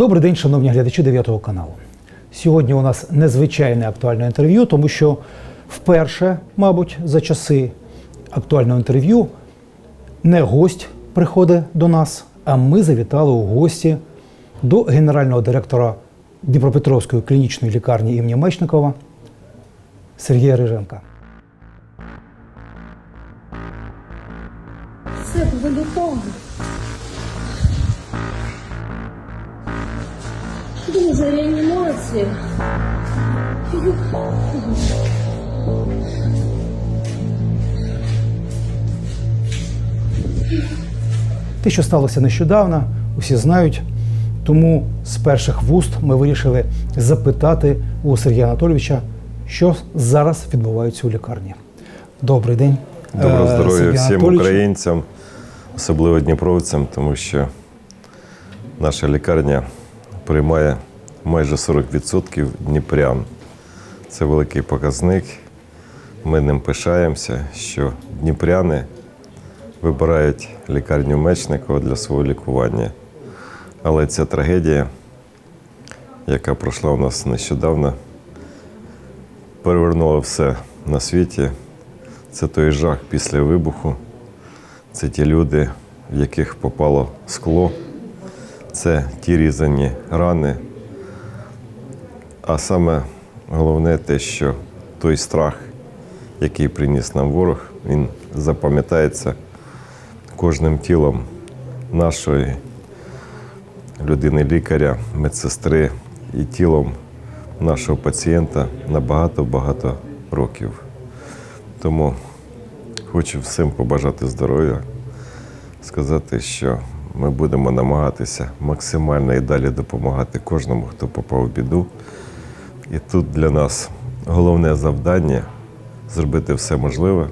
Добрий день, шановні глядачі 9 каналу. Сьогодні у нас незвичайне актуальне інтерв'ю, тому що вперше, мабуть, за часи актуального інтерв'ю не гость приходить до нас, а ми завітали у гості до генерального директора Дніпропетровської клінічної лікарні імені Мечникова Сергія Риженка. Дуже реанімація. Те, що сталося нещодавно, усі знають. Тому з перших вуст ми вирішили запитати у Сергія Анатолійовича, що зараз відбувається у лікарні. Добрий день. Доброго Е, здоров'я Сергій всім Анатолійович. українцям, особливо дніпровцям, тому що наша лікарня приймає майже 40% дніпрян. Це великий показник. Ми ним пишаємося, що дніпряни вибирають лікарню Мечникова для свого лікування. Але ця трагедія, яка пройшла у нас нещодавно, перевернула все на світі. Це той жах після вибуху. Це ті люди, в яких попало скло, це ті різані рани. А саме головне те, що той страх, який приніс нам ворог, він запам'ятається кожним тілом нашої людини-лікаря, медсестри і тілом нашого пацієнта на багато-багато років. Тому хочу всім побажати здоров'я, сказати, що ми будемо намагатися максимально і далі допомагати кожному, хто попав в біду. І тут для нас головне завдання зробити все можливе,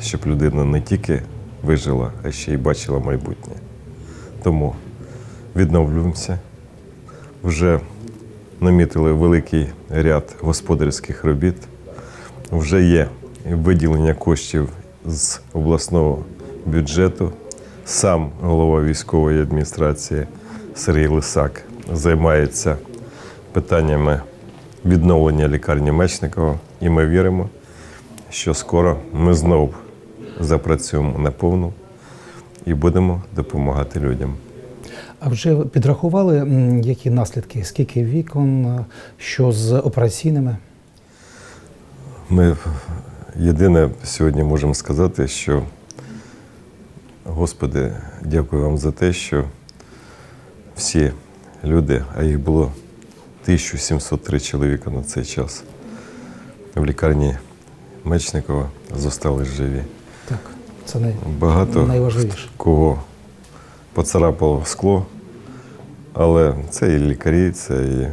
щоб людина не тільки вижила, а ще й бачила майбутнє. Тому відновлюємося. Вже намітили великий ряд господарських робіт. Вже є виділення коштів з обласного бюджету. Сам голова військової адміністрації Сергій Лисак займається питаннями відновлення лікарні Мечникова. І ми віримо, що скоро ми знову запрацюємо наповну і будемо допомагати людям. А вже підрахували, які наслідки, скільки вікон, що з операційними? Ми єдине сьогодні можемо сказати, що Господи, дякую вам за те, що всі люди, а їх було 1703 чоловіка на цей час, в лікарні Мечникова зостались живі. Так, це най... Багато найважливіше. кого поцарапало скло, але це і лікарі, це і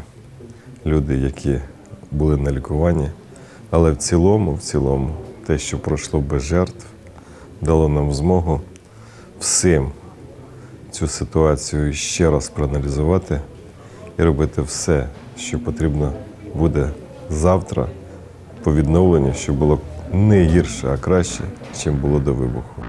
люди, які були на лікуванні. Але в цілому, в цілому, те, що пройшло без жертв, дало нам змогу всім цю ситуацію ще раз проаналізувати і робити все, що потрібно буде завтра по відновленню, щоб було не гірше, а краще, чим було до вибуху.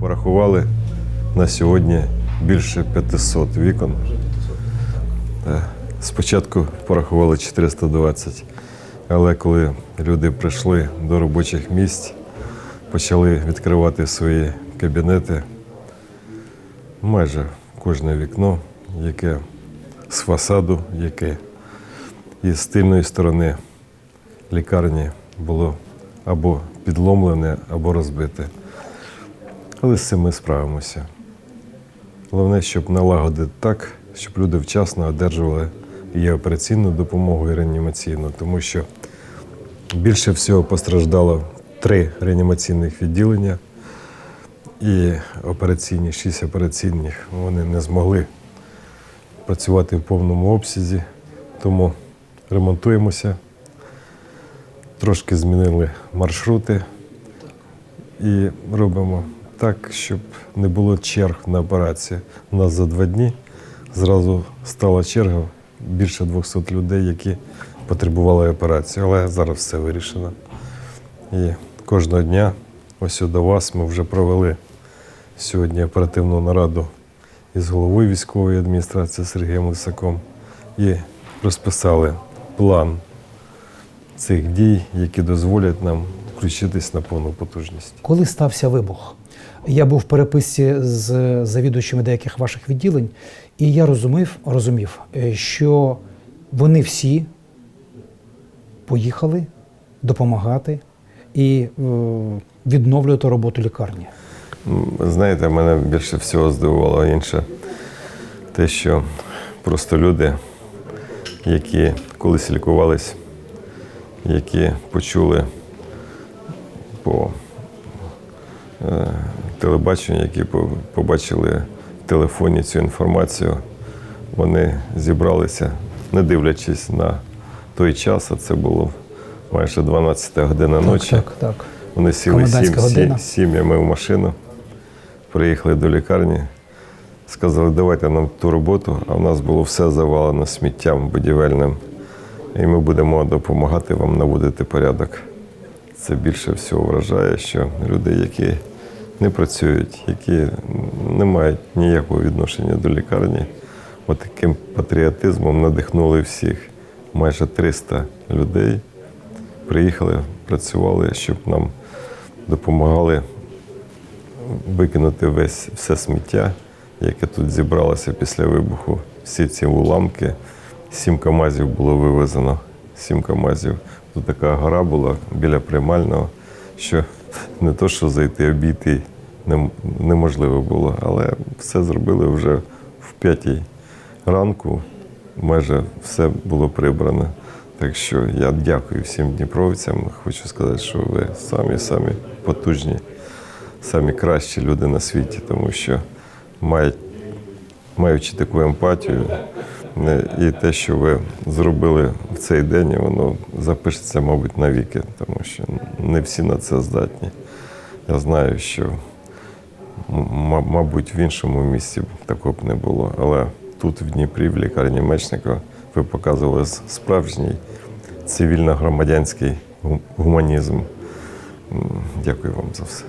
Порахували на сьогодні більше 500 вікон. Спочатку порахували 420, але коли люди прийшли до робочих місць, почали відкривати свої кабінети, майже кожне вікно, яке з фасаду, яке із тильної сторони лікарні було або підломлене, або розбите. Але з цим ми справимося. Головне, щоб налагодити так, щоб люди вчасно одержували і операційну допомогу, і реанімаційну, тому що більше всього постраждало три реанімаційних відділення і операційні, шість операційних. Вони не змогли працювати в повному обсязі, тому ремонтуємося. Трошки змінили маршрути і робимо так, щоб не було черг на операцію. У нас за два дні зразу стала черга більше 200 людей, які потребували операції. Але зараз все вирішено. І кожного дня, ось до вас, ми вже провели сьогодні оперативну нараду із головою військової адміністрації Сергієм Лисаком і розписали план цих дій, які дозволять нам включитись на повну потужність. Коли стався вибух? Я був в переписці з завідувачами деяких ваших відділень, і я розумів, розумів, е, що вони всі поїхали допомагати і е, відновлювати роботу лікарні. Знаєте, мене більше всього здивувало інше те, що просто люди, які колись лікувались, які почули по телебаченню, які побачили в телефоні цю інформацію, вони зібралися, не дивлячись на той час, а це було майже 12 година ночі. Так, так, так. Вони сіли сім, сі- сім'ями в машину, приїхали до лікарні, сказали, давайте нам ту роботу, а в нас було все завалено сміттям будівельним. І ми будемо допомагати вам наводити порядок. Це більше всього вражає, що люди, які не працюють, які не мають ніякого відношення до лікарні, от таким патріотизмом надихнули всіх. Майже 300 людей приїхали, працювали, щоб нам допомагали викинути весь все сміття, яке тут зібралося після вибуху. Всі ці уламки. Сім камазів було вивезено. Сім камазів. Тут така гора була біля приймального, що не то, що зайти обійти неможливо було, але все зробили вже в п'ятій ранку. Майже все було прибрано. Так що я дякую всім дніпровцям. Хочу сказати, що ви самі самі потужні, самі кращі люди на світі, тому що мають, маючи таку емпатію, і те, що ви зробили в цей день, воно запишеться, мабуть, навіки, тому що не всі на це здатні. Я знаю, що мабуть, в іншому місці такого б не було. Але тут, в Дніпрі, в лікарні Мечникова, ви показували справжній цивільно-громадянський гуманізм. Дякую вам за все.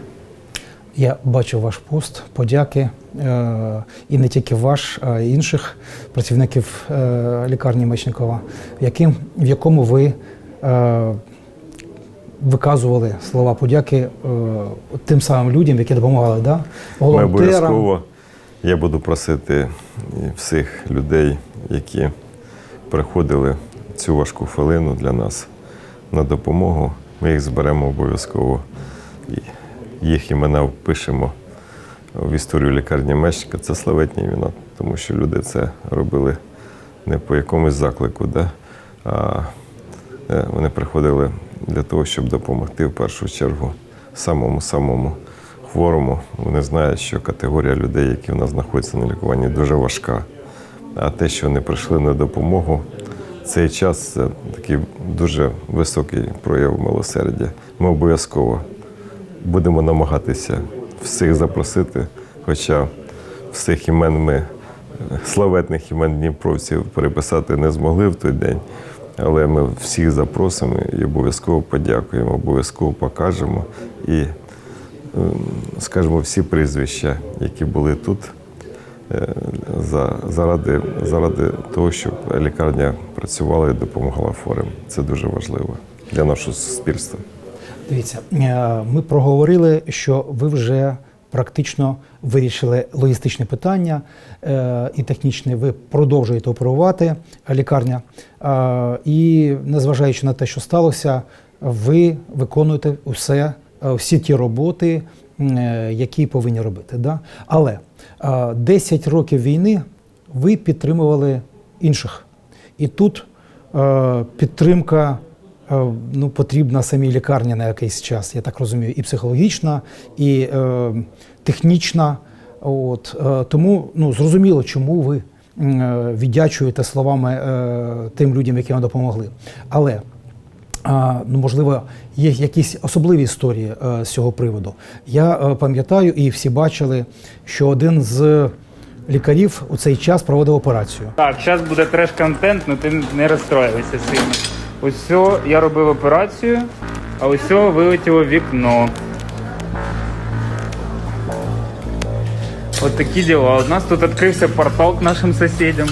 Я бачив ваш пост, подяки, е, і не тільки ваш, а й інших працівників е, лікарні Мечникова, в, якому ви е, виказували слова подяки тим самим людям, які допомагали, да? Ми обов'язково я буду просити всіх людей, які приходили цю важку хвилину для нас на допомогу. Ми їх зберемо обов'язково. Їх імена впишемо в історію лікарні Мещика. Це славетні імена, тому що люди це робили не по якомусь заклику, да? а е, вони приходили для того, щоб допомогти в першу чергу самому-самому хворому. Вони знають, що категорія людей, які в нас знаходяться на лікуванні, дуже важка. А те, що вони прийшли на допомогу, цей час це такий дуже високий прояв милосердя. Ми обов'язково будемо намагатися всіх запросити, хоча всіх імен ми, е, славетних імен дніпровців переписати не змогли в той день. Але ми всіх запросимо і обов'язково подякуємо, обов'язково покажемо і ем, скажімо, всі прізвища, які були тут, е, за, заради, заради того, щоб лікарня працювала і допомагала хворим. Це дуже важливо для нашого суспільства. Дивіться, е, ми проговорили, що ви вже практично вирішили логістичне питання е, і технічне. Ви продовжуєте оперувати е, лікарня. І незважаючи на те, що сталося, ви виконуєте усе, всі ті роботи, які повинні робити. Да? Але е, 10 років війни ви підтримували інших. І тут підтримка ну, потрібна самій лікарні на якийсь час, я так розумію, і психологічна, і е, технічна. От, е, тому ну, зрозуміло, чому ви е, віддячуєте словами е, тим людям, які вам допомогли. Але ну, можливо, є якісь особливі історії е, з цього приводу. Я е, пам'ятаю, і всі бачили, що один з лікарів у цей час проводив операцію. Так, зараз буде треш-контент, але ти не розстроюйся сильно. Ось я робив операцію, а все вилетіло вікно. От такі діла. У нас тут відкрився портал к нашим сусідям.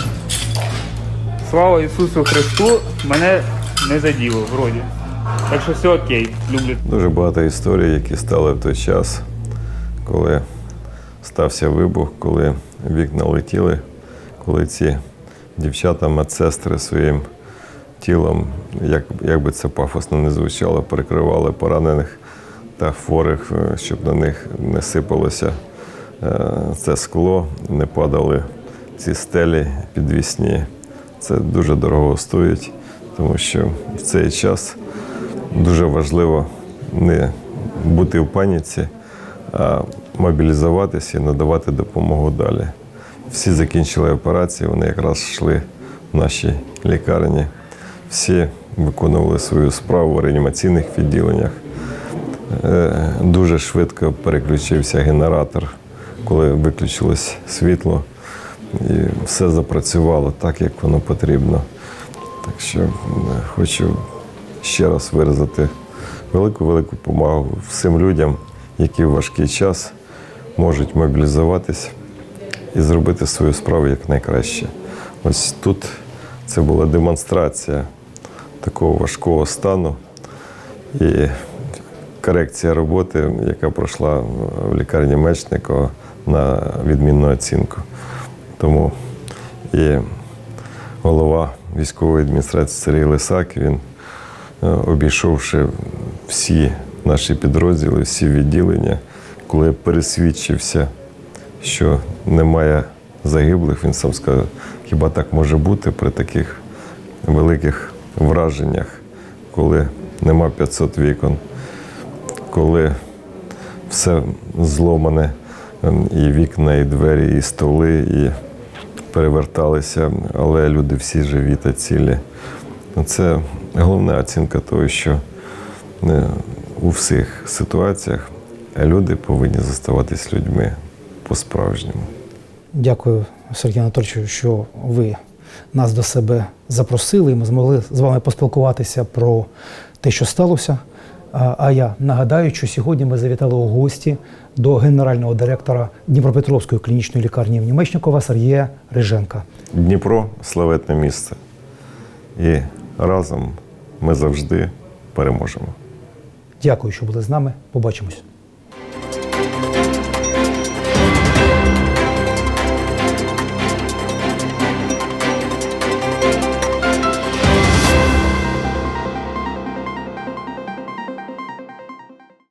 Слава Ісусу Христу, мене не заділо вроді. Так що все окей, люблю. Дуже багато історій, які стали в той час, коли стався вибух, коли вікна летіли, коли ці дівчата, медсестри своїм тілом, як, як би це пафосно не звучало, перекривали поранених та хворих, е, щоб на них не сипалося е, це скло, не падали ці стелі підвісні. Це дуже дорого стоїть, тому що в цей час дуже важливо не бути в паніці, а мобілізуватися і надавати допомогу далі. Всі закінчили операції, вони якраз йшли в нашій лікарні. Всі виконували свою справу в реанімаційних відділеннях. Е, Дуже швидко переключився генератор, коли виключилось світло, і все запрацювало так, як воно потрібно. Так що хочу ще раз виразити велику-велику повагу всім людям, які в важкий час можуть мобілізуватись і зробити свою справу як найкраще. Ось тут це була демонстрація такого важкого стану і корекція роботи, яка пройшла в лікарні Мечникова на відмінну оцінку. Тому і голова військової адміністрації Сергій Лисак, він, е, обійшовши всі наші підрозділи, всі відділення, коли пересвідчився, що немає загиблих, він сам сказав, хіба так може бути при таких великих враженнях, коли нема 500 вікон, коли все зломане, ем, і вікна, і двері, і столи, і переверталися, але люди всі живі та цілі. Це головна оцінка того, що е, у всіх ситуаціях люди повинні зоставатись людьми по-справжньому. Дякую, Сергію Анатольовичу, що ви нас до себе запросили, і ми змогли з вами поспілкуватися про те, що сталося. А я нагадаю, що сьогодні ми завітали у гості до генерального директора Дніпропетровської клінічної лікарні імені Мечникова Сергія Риженка. Дніпро славетне місце. І разом ми завжди переможемо. Дякую, що були з нами. Побачимось.